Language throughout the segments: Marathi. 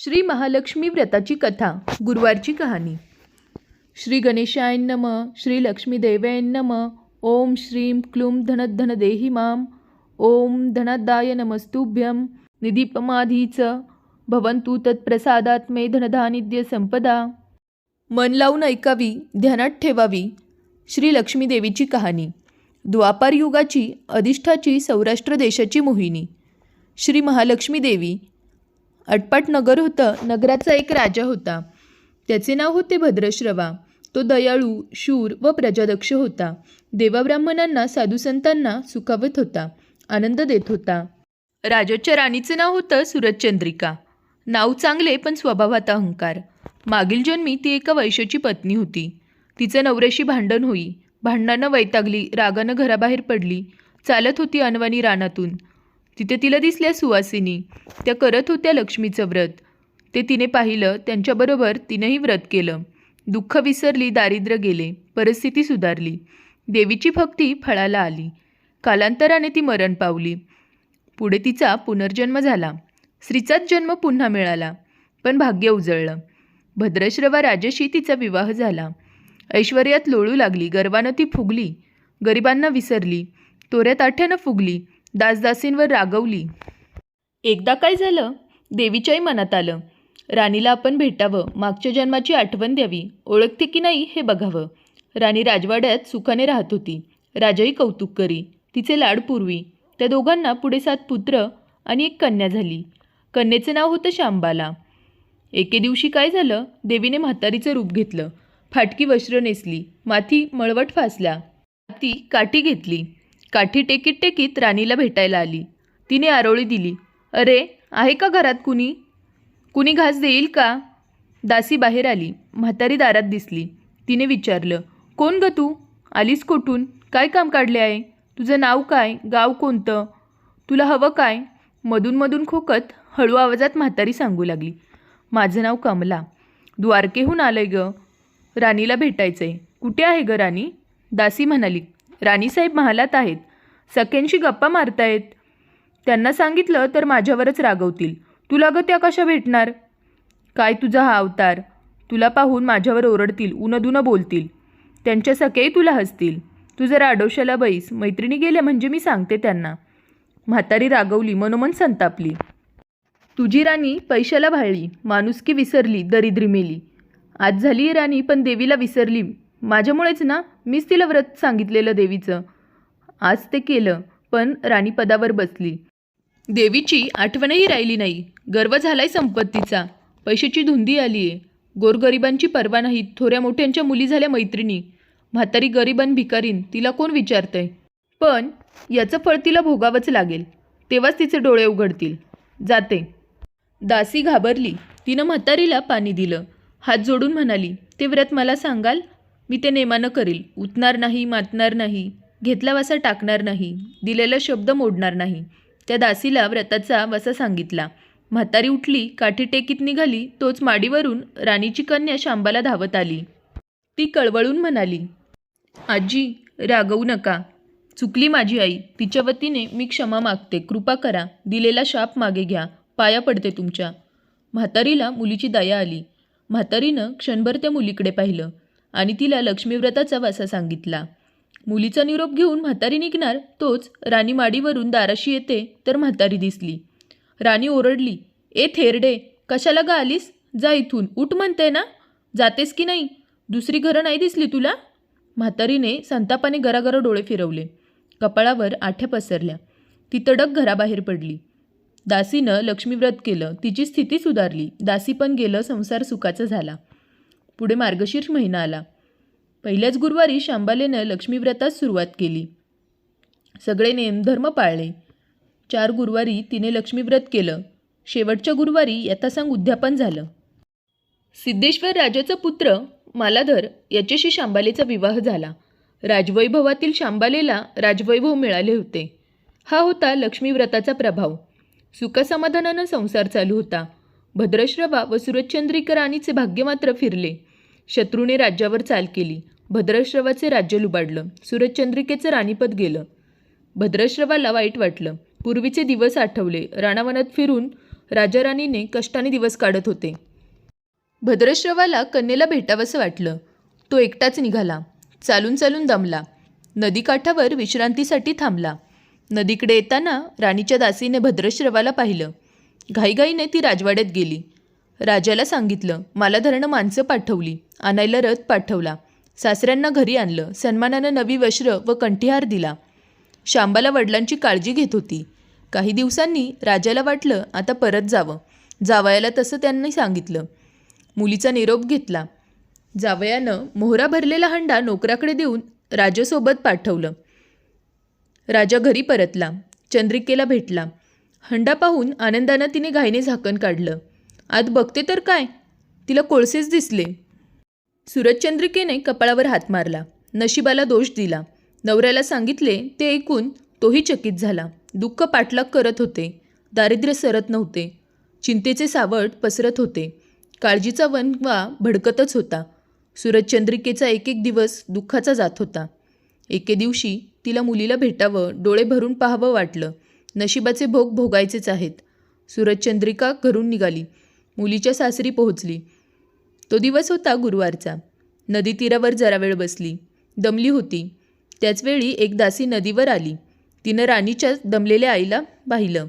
श्री महालक्ष्मी व्रताची कथा गुरुवारची कहाणी. श्री गणेशाय नम श्री लक्ष्मीदेवाय नम ओम श्रीं क्लूं धनद्धन देहि माम ओम धनदाय नमस्तुभ्यं निदीपमाधीच भवंतु तत्प्रसादात मे धनधानिद्य संपदा. मन लावून ऐकावी ध्यानात ठेवावी श्री लक्ष्मीदेवीची कहाणी. द्वापार युगाची अधिष्ठाची सौराष्ट्र देशाची मोहिनी. श्री महालक्ष्मी देवी अटपाट नगर होतं. नगराचा एक राजा होता. त्याचे नाव होते भद्रश्रवा. तो दयाळू शूर व प्रजादक्ष होता. देवाब्राह्मणांना साधुसंतांना सुखावत होता. आनंद देत होता. राजाच्या राणीचं नाव होतं सूरजचंद्रिका. नाव चांगले पण स्वभावात अहंकार. मागील जन्मी ती एका वैश्याची पत्नी होती. तिचं नवऱ्याशी भांडण होई. भांडणानं वैतागली रागानं घराबाहेर पडली. चालत होती अनवानी रानातून. तिथे तिला दिसल्या सुवासिनी. त्या करत होत्या लक्ष्मीचं व्रत. ते तिने पाहिलं त्यांच्याबरोबर तिनंही व्रत केलं. दुःख विसरली दारिद्र्य गेले परिस्थिती सुधारली. देवीची भक्ती फळाला आली. कालांतराने ती मरण पावली. पुढे तिचा पुनर्जन्म झाला. स्त्रीचाच जन्म पुन्हा मिळाला पण भाग्य उजळलं. भद्रश्रवा राजेशी तिचा विवाह झाला. ऐश्वर्यात लोळू लागली गर्वानं ती फुगली. गरिबांना विसरली. तोऱ्यात आठ्यानं फुगली. दासदासींवर रागवली. एकदा काय झालं? देवीच्याही मनात आलं. राणीला आपण भेटावं मागच्या जन्माची आठवण द्यावी ओळखते की नाही हे बघावं. राणी राजवाड्यात सुखाने राहत होती. राजाही कौतुक करी. तिचे लाड पूर्वी. त्या दोघांना पुढे सात पुत्र आणि एक कन्या झाली. कन्येचं नाव होतं शांबाला एके दिवशी काय झालं? देवीने म्हातारीचं रूप घेतलं. फाटकी वस्त्र नेसली. माथी मळवट फासला ती काठी घेतली. काठी टेकीत टेकीत राणीला भेटायला आली. तिने आरोळी दिली. अरे आहे का घरात कुणी? कुणी घास देईल का? दासी बाहेर आली. म्हातारी दारात दिसली. तिने विचारलं कोण ग तू? आलीस कोठून? काय काम काढले आहे? तुझं नाव काय? गाव कोणतं? तुला हवं काय? मधून मधून खोकत हळू आवाजात म्हातारी सांगू लागली. माझं नाव कमला. द्वारकेहून आलं आहे ग. राणीला भेटायचं आहे कुठे आहे ग राणी? दासी म्हणाली. राणीसाहेब महालात आहेत. सख्यांशी गप्पा मारतायत. त्यांना सांगितलं तर माझ्यावरच रागवतील. तुला ग त्या कशा भेटणार? काय तुझा हा अवतार? तुला पाहून माझ्यावर ओरडतील उनदुनं बोलतील. त्यांच्या सखेही तुला हसतील. तू जरा आडोशाला बैस मैत्रिणी गेल्या म्हणजे मी सांगते त्यांना. म्हातारी रागवली मनोमन संतापली. तुझी राणी पैशाला भाळली माणुसकी विसरली दरिद्री मेली. आज झाली राणी पण देवीला विसरली. माझ्यामुळेच ना? मीच तिला व्रत सांगितलेलं देवीचं. आज ते केलं पण राणी पदावर बसली. देवीची आठवणही राहिली नाही. गर्व झालाय संपत्तीचा. पैशाची धुंदी आली आहे गोरगरिबांची पर्वा नाही थोड्या मोठ्यांच्या मुली झाल्या मैत्रिणी. म्हातारी गरिबान भिकारीन तिला कोण विचारतंय? पण याचं फळ तिला भोगावंच लागेल. तेव्हाच तिचे डोळे उघडतील. जाते. दासी घाबरली. तिनं म्हातारीला पाणी दिलं. हात जोडून म्हणाली ते व्रत मला सांगाल? मी ते नेमानं करील. उतणार नाही मातणार नाही. घेतला वासा टाकणार नाही दिलेला शब्द मोडणार नाही. त्या दासीला व्रताचा वसा सांगितला. म्हातारी उठली काठी टेकीत निघाली तोच माडीवरून राणीची कन्या शांबाला धावत आली. ती कळवळून म्हणाली आजी रागवू नका. चुकली माझी आई. तिच्या वतीने मी क्षमा मागते. कृपा करा. दिलेला शाप मागे घ्या. पाया पडते तुमच्या. म्हातारीला मुलीची दया आली. म्हातारीनं क्षणभर त्या मुलीकडे पाहिलं आणि तिला लक्ष्मीव्रताचा वासा सांगितला. मुलीचा निरोप घेऊन म्हातारी निघणार तोच राणी माडीवरून दाराशी येते तर म्हातारी दिसली. राणी ओरडली ए थेरडे कशाला गा आलीस? जा इथून उठ म्हणते ना. जातेस की नाही? दुसरी घरं नाही दिसली तुला? म्हातारीने संतापाने गरागरा डोळे फिरवले. कपाळावर आठ्या पसरल्या. ती तडक घराबाहेर पडली. दासीनं लक्ष्मीव्रत केलं तिची स्थिती सुधारली. दासी पण गेलं संसार सुखाचा झाला. पुढे मार्गशीर्ष महिना आला. पहिल्याच गुरुवारी शांबालेनं लक्ष्मीव्रतास सुरुवात केली. सगळे नेमधर्म पाळले. चार गुरुवारी तिने लक्ष्मीव्रत केलं. शेवटच्या गुरुवारी यथासांग उद्यापन झालं. सिद्धेश्वर राजाचा पुत्र मालाधर याच्याशी शांबालेचा विवाह झाला. राजवैभवातील शांबालेला राजवैभव मिळाले होते. हा होता लक्ष्मीव्रताचा प्रभाव. सुखसमाधानानं संसार चालू होता. भद्रश्रवा व सुरतचंद्रिका राणीचे भाग्य मात्र फिरले. शत्रूने राज्यावर चाल केली. भद्रश्रवाचे राज्य लुबाडलं. सूरजचंद्रिकेचं राणीपद गेलं. भद्रश्रवाला वाईट वाटलं. पूर्वीचे दिवस आठवले. राणावनात फिरून राजाराणीने कष्टाने दिवस काढत होते. भद्रश्रवाला कन्येला भेटावंसं वाटलं. तो एकटाच निघाला. चालून चालून दमला. नदीकाठावर विश्रांतीसाठी थांबला. नदीकडे येताना राणीच्या दासीने भद्रश्रवाला पाहिलं. घाईघाईने ती राजवाड्यात गेली. राजाला सांगितलं मला धरणं माणसं पाठवली. आणायला रथ पाठवला. सासऱ्यांना घरी आणलं. सन्मानानं नवी वस्त्र व कंठीहार दिला. शांबाला वडिलांची काळजी घेत होती. काही दिवसांनी राजाला वाटलं आता परत जावं. जावयाला तसं त्यांनी सांगितलं. मुलीचा निरोप घेतला. जावयानं मोहरा भरलेला हंडा नोकराकडे देऊन राजासोबत पाठवलं. राजा घरी परतला. चंद्रिकेला भेटला. हंडा पाहून आनंदानं तिने घाईने झाकण काढलं. आत बघते तर काय? तिला कोळसेच दिसले. सूरजचंद्रिकेने कपाळावर हात मारला. नशिबाला दोष दिला. नवऱ्याला सांगितले ते ऐकून तोही चकित झाला. दुःख पाठलाग करत होते. दारिद्र्य सरत नव्हते. चिंतेचे सावट पसरत होते. काळजीचा वनवा भडकतच होता. सूरजचंद्रिकेचा एक एक दिवस दुःखाचा जात होता. एके दिवशी तिला मुलीला भेटावं डोळे भरून पाहावं वाटलं. नशिबाचे भोग भोगायचेच आहेत. सूरजचंद्रिका घरून निघाली. मुलीच्या सासरी पोहोचली. तो दिवस होता गुरुवारचा. नदी तीरावर जरा वेळ बसली. दमली होती. त्याचवेळी एक दासी नदीवर आली. तिनं राणीच्या दमलेल्या आईला पाहिलं.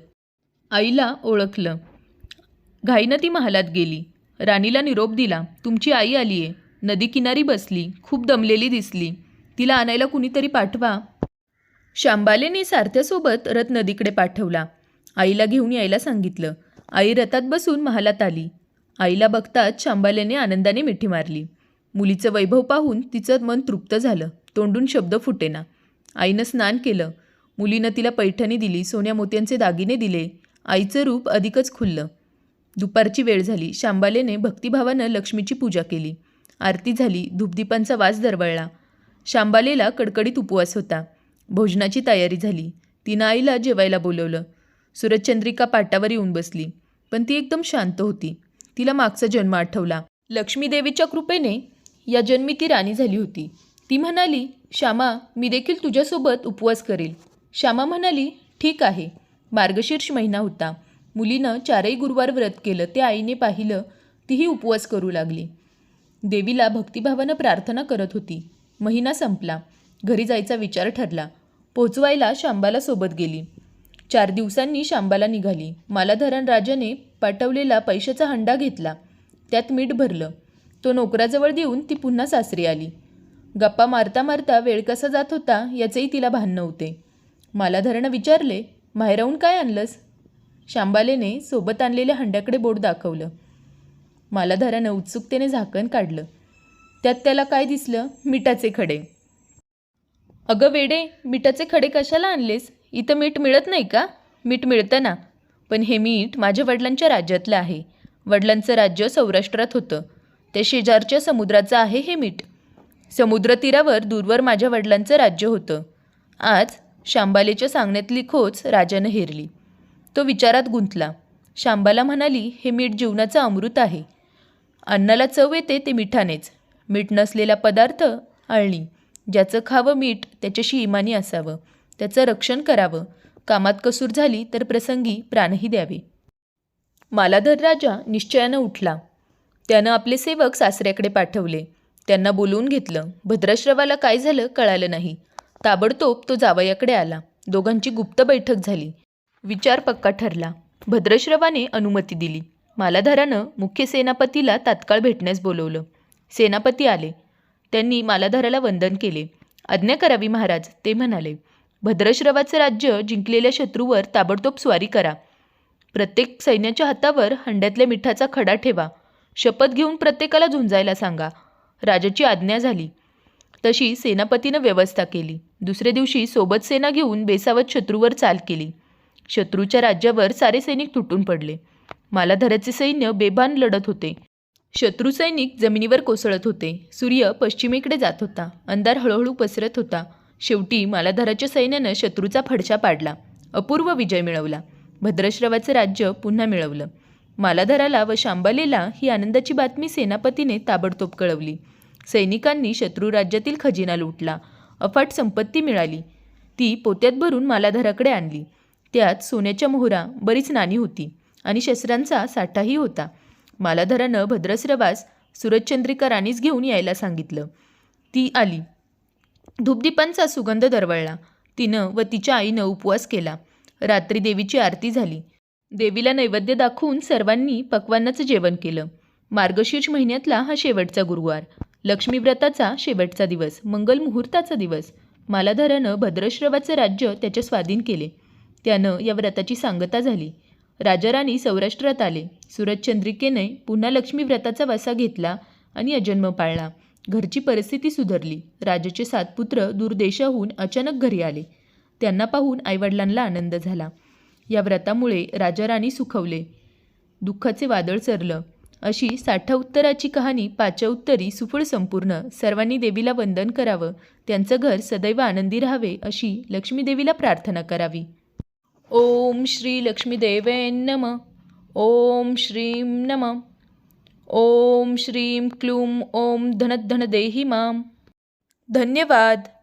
आईला ओळखलं. घाईनं ती महालात गेली. राणीला निरोप दिला तुमची आई आली आहे नदी किनारी बसली. खूप दमलेली दिसली. तिला आणायला कुणीतरी पाठवा. शांबालेने सारथ्यासोबत रथ नदीकडे पाठवला. आईला घेऊन यायला सांगितलं. आई रथात बसून महालात आली. आईला बघताच शांबालेने आनंदाने मिठी मारली. मुलीचं वैभव पाहून तिचं मन तृप्त झालं. तोंडून शब्द फुटेना. आईनं स्नान केलं. मुलीनं तिला पैठणी दिली सोन्या मोत्यांचे दागिने दिले. आईचं रूप अधिकच खुललं. दुपारची वेळ झाली. शांबालेने भक्तिभावानं लक्ष्मीची पूजा केली. आरती झाली. धूपदीपांचा वास दरवळला. शांबालेला कडकडीत उपवास होता. भोजनाची तयारी झाली. तिनं आईला जेवायला बोलवलं. सूरजचंद्रिका पाटावर येऊन बसली. पण ती एकदम शांत होती. तिला मागचा जन्म आठवला. लक्ष्मीदेवीच्या कृपेने या जन्मी ती राणी झाली होती. ती म्हणाली श्यामा मी देखील तुझ्यासोबत उपवास करेल. श्यामा म्हणाली ठीक आहे. मार्गशीर्ष महिना होता. मुलीनं चारही गुरुवार व्रत केलं ते आईने पाहिलं तीही उपवास करू लागली. देवीला भक्तिभावानं प्रार्थना करत होती. महिना संपला. घरी जायचा विचार ठरला. पोचवायला शांबाला सोबत गेली. चार दिवसांनी शांबाला निघाली. मालाधरण राजाने पाठवलेला पैशाचा हंडा घेतला. त्यात मीठ भरलं. तो नोकराजवळ देऊन ती पुन्हा सासरी आली. गप्पा मारता मारता वेळ कसा जात होता याचेही तिला भान नव्हते. मालाधरानं विचारले माहेराहून काय आणलंस? शांबालेने सोबत आणलेल्या हंड्याकडे बोट दाखवलं. मालाधरानं उत्सुकतेने झाकण काढलं. त्यात त्याला काय दिसलं? मिठाचे खडे. अगं वेडे मिठाचे खडे कशाला आणलेस? इथं मीठ मिळत नाही का? मीठ मिळतं ना पण हे मीठ माझ्या वडिलांच्या राज्यातलं आहे. वडिलांचं राज्य सौराष्ट्रात होतं. त्या शेजारच्या समुद्राचं आहे हे मीठ. समुद्रतीरावर दूरवर माझ्या वडिलांचं राज्य होतं. आज शांबालेच्या सांगण्यातली खोच राजानं हेरली. तो विचारात गुंतला. शांबाला म्हणाली हे मीठ जीवनाचं अमृत आहे. अन्नाला चव येते ते मिठानेच. मीठ नसलेला पदार्थ आळणी. ज्याचं खावं मीठ त्याच्याशी इमानी असावं. त्याचं रक्षण करावं. कामात कसूर झाली तर प्रसंगी प्राणही द्यावे. मालाधर राजा निश्चयानं उठला. त्यानं आपले सेवक सासऱ्याकडे पाठवले. त्यांना बोलवून घेतलं भद्राश्रवाला काय झालं कळालं नाही. ताबडतोब तो जावयाकडे आला. दोघांची गुप्त बैठक झाली. विचार पक्का ठरला. भद्रश्रवाने अनुमती दिली. मालाधारानं मुख्य सेनापतीला तात्काळ भेटण्यास बोलवलं. सेनापती आले. त्यांनी मालाधाराला वंदन केले. आज्ञा करावी महाराज ते म्हणाले. भद्रश्रवाचं राज्य जिंकलेल्या शत्रूवर ताबडतोब स्वारी करा. प्रत्येक सैन्याच्या हातावर हंड्यातल्या मिठाचा खडा ठेवा. शपथ घेऊन प्रत्येकाला झुंजायला सांगा. राजाची आज्ञा झाली. तशी सेनापतीनं व्यवस्था केली. दुसऱ्या दिवशी सोबत सेना घेऊन बेसावत शत्रूवर चाल केली. शत्रूच्या राज्यावर सारे सैनिक तुटून पडले. मालाधराचे सैन्य बेभान लढत होते. शत्रू सैनिक जमिनीवर कोसळत होते. सूर्य पश्चिमेकडे जात होता. अंधार हळूहळू पसरत होता. शेवटी मालाधराच्या सैन्यानं शत्रूचा फडशा पाडला. अपूर्व विजय मिळवला. भद्रश्रवाचं राज्य पुन्हा मिळवलं. मालाधराला व शांबालेला ही आनंदाची बातमी सेनापतीने ताबडतोब कळवली. सैनिकांनी शत्रू राज्यातील खजिना लुटला. अफाट संपत्ती मिळाली. ती पोत्यात भरून मालाधराकडे आणली. त्यात सोन्याच्या मोहरा बरीच नाणी होती आणि शस्त्रांचा साठाही होता. मालाधरानं भद्रश्रवास सुरजचंद्रिकरांनीच घेऊन यायला सांगितलं. ती आली. धूपदीपांचा सुगंध दरवळला. तिनं व तिच्या आईनं उपवास केला. रात्री देवीची आरती झाली. देवीला नैवेद्य दाखवून सर्वांनी पक्वान्नाचं जेवण केलं. मार्गशीर्ष महिन्यातला हा शेवटचा गुरुवार. लक्ष्मीव्रताचा शेवटचा दिवस. मंगल मुहूर्ताचा दिवस. मालाधारानं भद्रश्रवाचं राज्य त्याच्या स्वाधीन केले. त्यानं या व्रताची सांगता झाली. राजाराणी सौराष्ट्रात आले. सूरजचंद्रिकेने पुन्हा लक्ष्मी व्रताचा वसा घेतला आणि अजन्म पाळला. घरची परिस्थिती सुधारली. राजाचे सात पुत्र दूरदेशाहून अचानक घरी आले. त्यांना पाहून आईवडिलांना आनंद झाला. या व्रतामुळे राजाराणी सुखवले. दुःखाचे वादळ चरलं अशी साठा उत्तराची कहाणी पाच्या उत्तरी सुफळ संपूर्ण सर्वांनी देवीला वंदन करावं त्यांचं घर सदैव आनंदी राहावे अशी लक्ष्मीदेवीला प्रार्थना करावी. ओम श्री लक्ष्मीदेवे नम. ओम श्रीं नम. ओम श्रीं क्लूम ओम धनधन देही माम। धन्यवाद।